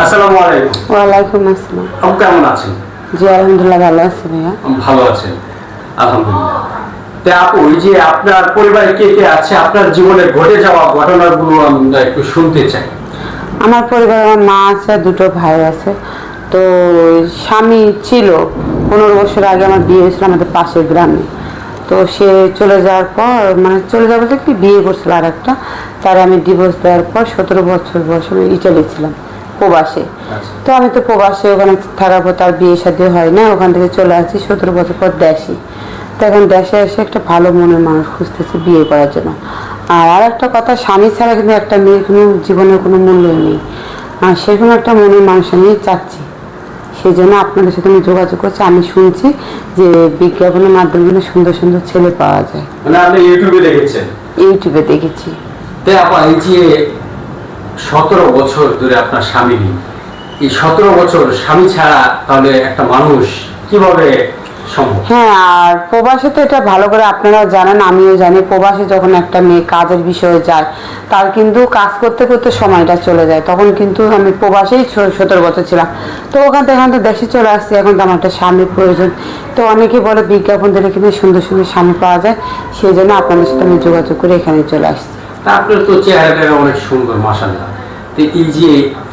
আসসালামু আলাইকুম। ওয়ালাইকুম আসসালাম। আপু কেমন আছেন? জি আলহামদুলিল্লাহ ভালো আছি ভাইয়া। ভালো আছেন? আলহামদুলিল্লাহ। তা আপু এই যে আপনার পরিবারে কে কে আছে? আপনার জীবনে ঘটে যাওয়া ঘটনাগুলো আমরা একটু শুনতে চাই। আমার পরিবারে আমার মা আছে দুটো ভাই আছে। তো স্বামী ছিল পনেরো বছর আগে আমার বিয়ে হয়েছিল আমাদের পাশের গ্রামে। তো সে চলে যাওয়ার পর মানে চলে যাওয়ার বলতে কি বিয়ে করছিল আর একটা তার আমি ডিভোর্স দেওয়ার পর সতেরো বছর বয়সে আমি ইটালি ছিলাম। প্রবাসে। আচ্ছা। তো আমি তো প্রবাসে ওখানে থাকার পর তার বিয়ে সাথে হয় না ওখান থেকে চলে আসছি সতেরো বছর পর দেশে। তো এখন দেশে এসে একটা ভালো মনের মানুষ খুঁজতেছি বিয়ে করার জন্য। আর আর একটা কথা স্বামী ছাড়া কিন্তু একটা মেয়ের কোনো জীবনের কোনো মূল্য নেই। আর সেরকম একটা মনের মানুষ আমি চাচ্ছি। সেই জন্য আপনাদের সাথে আমি যোগাযোগ করছি আমি শুনছি যে বিজ্ঞাপনের মাধ্যমে কিন্তু সুন্দর সুন্দর ছেলে পাওয়া যায়। মানে আপনি ইউটিউবে দেখেছেন? ইউটিউবে দেখেছি। তাই আপা এই যে সতেরো বছর ধরে আপনার স্বামী এই সতেরো বছর স্বামী ছাড়া তাহলে একটা মানুষ কীভাবে হ্যাঁ আর প্রবাসে তো এটা ভালো করে জানেন, আমিও জানি, প্রবাসে যখন একটা মেয়ে কাজের বিষয়ে যায়, তার কিন্তু কাজ করতে করতে সময়টা চলে যায়। তখন কিন্তু আমি প্রবাসেই সতেরো বছর ছিলাম। তো ওখান থেকে তো দেশে চলে আসছি, এখন তো আমার একটা স্বামীর প্রয়োজন। তো অনেকে বলে বিজ্ঞাপন দিলে কিন্তু সুন্দর সুন্দর স্বামী পাওয়া যায়, সেই জন্য আপনাদের সাথে আমি যোগাযোগ করে এখানে চলে আসছি। তা আপনার তো চেহারাটা অনেক সুন্দর মাসাল্লাহ তো এই যে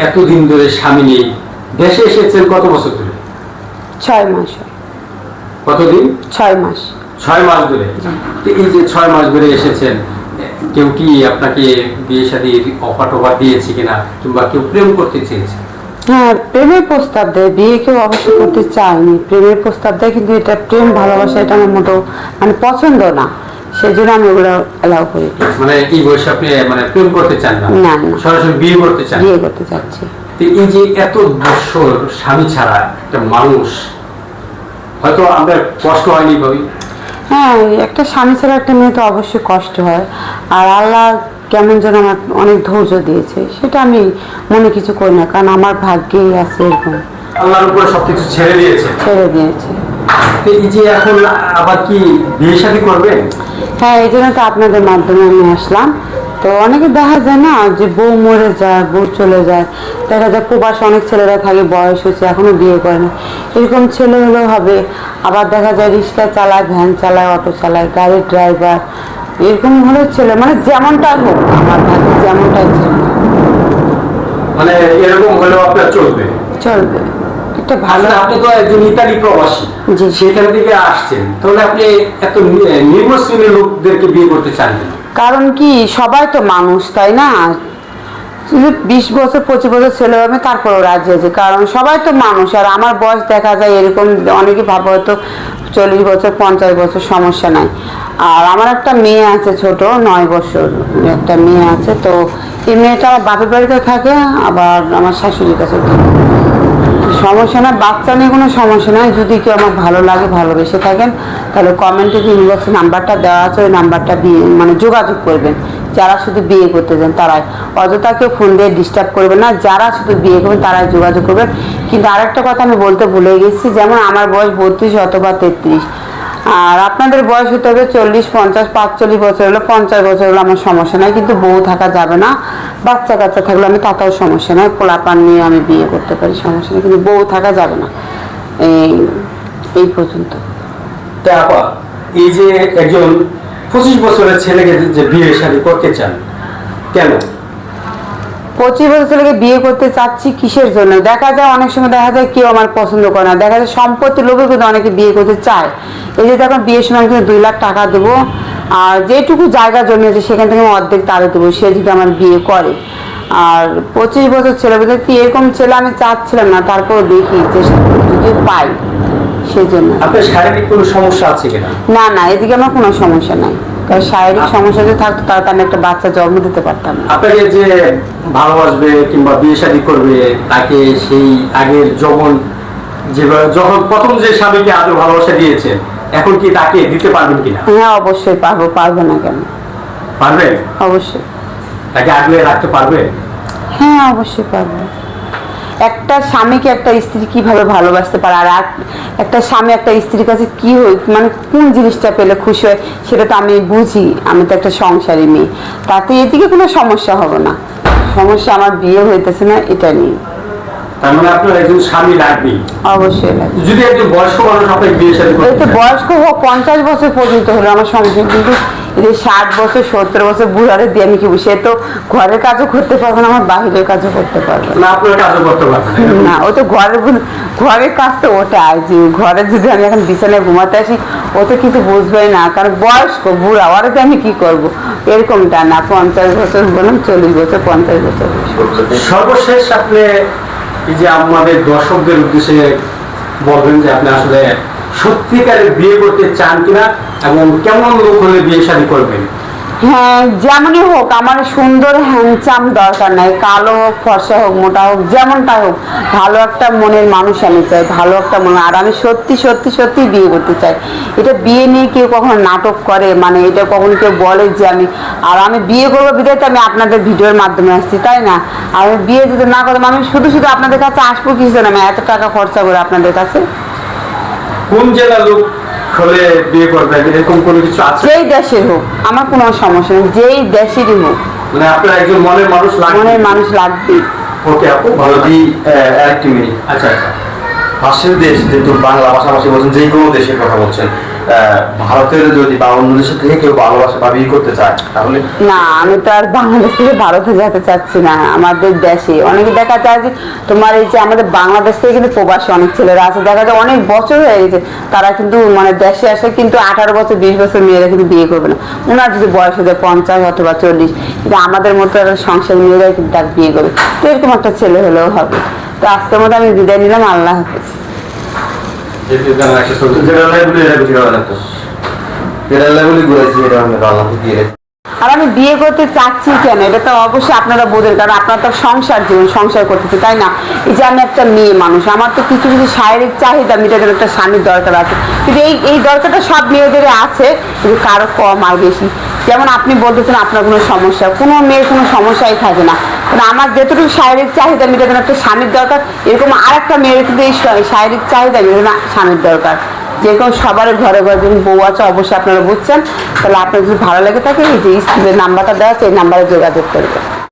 এতদিন ধরে স্বামী নেই দেশে এসেছেন কত বছর ধরে? ছয় মাস। কতদিন? ছয় মাস। ছয় মাস ধরে। তো এই যে ছয় মাস ধরে এসেছেন কেউ কি আপনাকে বিয়ে শাদী অফার টফার দিয়েছে কিনা কিংবা কেউ প্রেম করতে চেয়েছে? হ্যাঁ প্রেমের প্রস্তাব দেয় বিয়ে কেউ অবশ্যই করতে চায়নি। প্রেমের প্রস্তাব দেয় কিন্তু এটা প্রেম ভালোবাসা এটা আমার মোটেও মানে পছন্দ না। সেই জন্য আমি ওগুলো অ্যালাউ করি। মানে এই বয়সে আপনি মানে প্রেম করতে চান না? না, না। সরাসরি বিয়ে করতে চান? বিয়ে করতে চাচ্ছি। এই যে এত বছর স্বামী ছাড়া একটা মানুষ হয়তো আমরা কষ্ট হয়নি ভাবি? হ্যাঁ একটা স্বামী ছাড়া একটা মেয়ে তো অবশ্যই কষ্ট হয়। আর আল্লাহ কেমন যেন আমার অনেক ধৈর্য দিয়েছে সেটা আমি মনে কিছু করি না কারণ আমার ভাগ্যেই আছে এরকম। আল্লাহর উপরে সবকিছু ছেড়ে দিয়েছে? ছেড়ে দিয়েছে। তো এই যে এখন আবার কি বিয়ে শাদী করবেন হ্যাঁ এই জন্য তো আপনাদের মাধ্যমে আমি আসলাম। তো অনেকে দেখা যায় না যে বউ মরে যায় বউ চলে যায়। দেখা যায় প্রবাস অনেক ছেলেরা থাকে বয়স হচ্ছে এখনও বিয়ে করে না এরকম ছেলে হলেও হবে। আবার দেখা যায় রিক্সা চালায় ভ্যান চালায় অটো চালায় গাড়ির ড্রাইভার এরকম হলেও ছেলে মানে যেমনটা হোক আমার ভাগ্যে যেমনটাই ছিল। মানে এরকম হলেও আপনার চলবে। চলবে। একটা ভালো ভালো আপনি তো একজন ইতালি প্রবাসী। সেখান থেকে আসছেন। তাহলে আপনি এত নিম্ন শ্রেণির লোকদেরকে বিয়ে করতে চান কারণ কি সবাই তো মানুষ তাই না? বিশ বছর পঁচিশ বছর ছেলে হবে তারপরেও রাজি আছে। কারণ সবাই তো মানুষ আর আমার বয়স দেখা যায় এরকম অনেকে ভাবে হয়তো চল্লিশ বছর পঞ্চাশ বছর সমস্যা নাই। আর আমার একটা মেয়ে আছে ছোট নয় বছর একটা মেয়ে আছে তো এই মেয়েটা আমার বাপের বাড়িতে থাকে আবার আমার শাশুড়ির কাছে থাকে। সমস্যা না বাচ্চা নিয়ে কোনো সমস্যা নয় যদি কেউ আমার ভালো লাগে, ভালোবেসে থাকেন, তাহলে কমেন্টে ইনবক্সে নাম্বারটা দেওয়া আছে, ওই নাম্বারটা দিয়ে মানে যোগাযোগ করবেন। যারা শুধু বিয়ে করতে চান, তারাই। অযথা কেউ ফোন দিয়ে ডিস্টার্ব করবেন না, যারা শুধু বিয়ে করবেন, তারাই যোগাযোগ করবেন। কিন্তু আরেকটা কথা আমি বলতে ভুলে গেছি, যেমন আমার বয়স বত্রিশ অথবা তেত্রিশ। আর আপনাদের বয়স হতে হবে চল্লিশ, পঞ্চাশ, পাঁচচল্লিশ বছর হলো পঞ্চাশ বছর হলো আমার সমস্যা নাই, কিন্তু বউ থাকা যাবে না। বাচ্চা কাচ্চা থাকলে আমি তাতেও সমস্যা নাই, পোলাপান নিয়ে আমি বিয়ে করতে পারি, সমস্যা নেই, কিন্তু বউ থাকা যাবে না। এই এই পর্যন্ত। তা আপা, এই যে একজন পঁচিশ বছরের ছেলেকে যে বিয়ে শাদী করতে চান, কেন? পঁচিশ বছর ছেলেকে বিয়ে করতে চাচ্ছি কিসের জন্য? দেখা যায় অনেক সময় দেখা যায় কেউ আমার পছন্দ করে না। দেখা যায় সম্পত্তি লোভে কিন্তু অনেকে বিয়ে করতে চায়। এই যে দেখুন বিয়ের সময় কিন্তু দুই লাখ টাকা দেবো। আর যেটুকু জায়গা জমি আছে সেখান থেকে আমি অর্ধেক তারে দেবো। সে যদি আমার বিয়ে করে। আর পঁচিশ বছর ছেলে বলতে কি এরকম ছেলে আমি চাচ্ছিলাম না? তারপর দেখি চেষ্টা যদি পাই সেই জন্য আপনার শারীরিক কোনো সমস্যা আছে কিনা? না না এদিকে আমার কোনো সমস্যা নাই। কারণ শারীরিক সমস্যা যদি থাকতো তাহলে আমি একটা বাচ্চা জন্ম দিতে পারতাম না। আপনাকে যে ভালোবাসবে কিংবা বিয়ে শাদী করবে তাকে সেই আগের যখন যেভাবে যখন প্রথম যে স্বামীকে আদর ভালোবাসা দিয়েছেন এখন কি তাকে দিতে পারবেন কিনা? হ্যাঁ অবশ্যই পারব পারব না কেন? পারবেন? অবশ্যই। তাকে আগলে রাখতে পারবেন হ্যাঁ অবশ্যই পারব। একটা স্বামীকে একটা স্ত্রী কীভাবে ভালোবাসতে পারে? আর একটা স্বামী একটা স্ত্রীর কাছে কি হই মানে কোন জিনিসটা পেলে খুশি হয় সেটা তো আমি বুঝি। আমি তো একটা সংসারী মেয়ে। তাতে এদিকে কোনো সমস্যা হবে না। সমস্যা আমার বিয়ে হইতেছে না এটা নিয়ে। মানে একজন অবশ্যই যদি একজন বয়স্ক মানুষ আপনাকে বিয়ে শাদী বয়স্ক হোক পঞ্চাশ বছর পর্যন্ত হলো আমার সংসার কিন্তু যে ষাট বছর সত্তর বছর বুড়ারে দিয়ে আমি কি? সে তো ঘরের কাজও করতে পারবে না আমার বাহিরের কাজও করতে পারবে না। না ও তো ঘরের ঘরের কাজ তো ওটা যে ঘরে যদি আমি এখন বিছানায় ঘুমাতে আসি ও তো কিছু বুঝবেই না কারণ বয়স্ক বুড়া ওরা তো আমি কি করব এরকমটা না পঞ্চাশ বছর বলুন চল্লিশ বছর পঞ্চাশ বছর সর্বশেষ আপনি এই যে আমাদের দর্শকদের উদ্দেশ্যে বলবেন যে আপনি আসলে সত্যিকারের বিয়ে করতে চান কিনা এবং কেমন লোক হলে বিয়ে শাদী করবেন? হ্যাঁ যেমনই হোক, আমার সুন্দর হ্যান্ডসাম দরকার নাই। কালো হোক ফর্সা হোক, মোটা হোক, যেমনটা হোক, ভালো একটা মনের মানুষ আমি চাই, ভালো একটা মনে। আর আমি সত্যি সত্যি সত্যি বিয়ে করতে চাই। এটা বিয়ে নিয়ে কেউ কখনো নাটক করে মানে এটা কখনো কেউ বলে যে আমি, আর আমি বিয়ে করব বিদায় তো আমি আপনাদের ভিডিওর মাধ্যমে আসছি, তাই না? আর বিয়ে যদি না করতাম আমি শুধু শুধু আপনাদের কাছে আসব কিছু না, আমি এত টাকা খরচা করে আপনাদের কাছে কোন জেলার লোক হলে বিয়ে করবেন এরকম কোনো কিছু আছে? যেই দেশের হোক আমার কোনো সমস্যা নেই যেই দেশেরই হোক। মানে আপনার একজন মনের মানুষ লাগবে। মনের মানুষ লাগবে। ওকে আপু ভালো দি আহ, আরেকটি মিনিট। আচ্ছা আচ্ছা। পাশের দেশ যেহেতু বাংলা পাশাপাশি বলছেন যে কোনো দেশের কথা বলছেন ভারতের যদি বা অন্য থেকে কেউ বা বিয়ে করতে চায়, তাহলে? না, আমি তো আর বাংলাদেশ থেকে ভারতে যেতে চাচ্ছি না, আমাদের দেশে। অনেকে দেখা যায় যে তোমার এই যে আমাদের বাংলাদেশ থেকে কিন্তু প্রবাসী অনেক ছেলেরা আছে, দেখা যায় অনেক বছর হয়ে গেছে, তারা কিন্তু মানে দেশে আসে কিন্তু আঠারো বছর, বিশ বছর মেয়েরা কিন্তু বিয়ে করবে না। ওনার যদি বয়স হয়ে যায় পঞ্চাশ অথবা চল্লিশ, কিন্তু আমাদের মতো সংসার মেয়েরা কিন্তু তার বিয়ে করবে। তো এরকম একটা ছেলে হলেও হবে। তো আজকের মতো আমি বিদায় নিলাম, আল্লাহ হাফিজ। যেটা লাইব্রেরি যেটা লাইব্রেরি ঘুরেছি এটা আমি আল্লাহ দিয়ে আর আমি বিয়ে করতে চাচ্ছি কেন? এটা তো অবশ্যই আপনারা বোঝেন, কারণ আপনারা তো সংসার জীবন, সংসার করতেছে, তাই না? এই যে আমি একটা মেয়ে মানুষ, আমার তো কিছু কিছু শারীরিক চাহিদা মেটানোর একটা স্বামীর দরকার আছে। কিন্তু এই এই দরকারটা সব মেয়েদের আছে, কিন্তু কারও কম আর বেশি। যেমন আপনি বলতেছেন আপনার কোনো সমস্যা, কোনো মেয়ের কোনো সমস্যাই থাকে না। কারণ আমার যেটুকু শারীরিক চাহিদা মেটানোর একটা স্বামীর দরকার, এরকম আর একটা মেয়ের কিন্তু এই শারীরিক চাহিদা মেটানো স্বামীর দরকার। যেরকম সবার ঘরে ঘরে যদি বউ আছে, অবশ্যই আপনারা বুঝছেন। তাহলে আপনার যদি ভালো লেগে থাকে, এই যে স্কুলের নাম্বারটা দেওয়া আছে, এই নাম্বারে যোগাযোগ করবেন।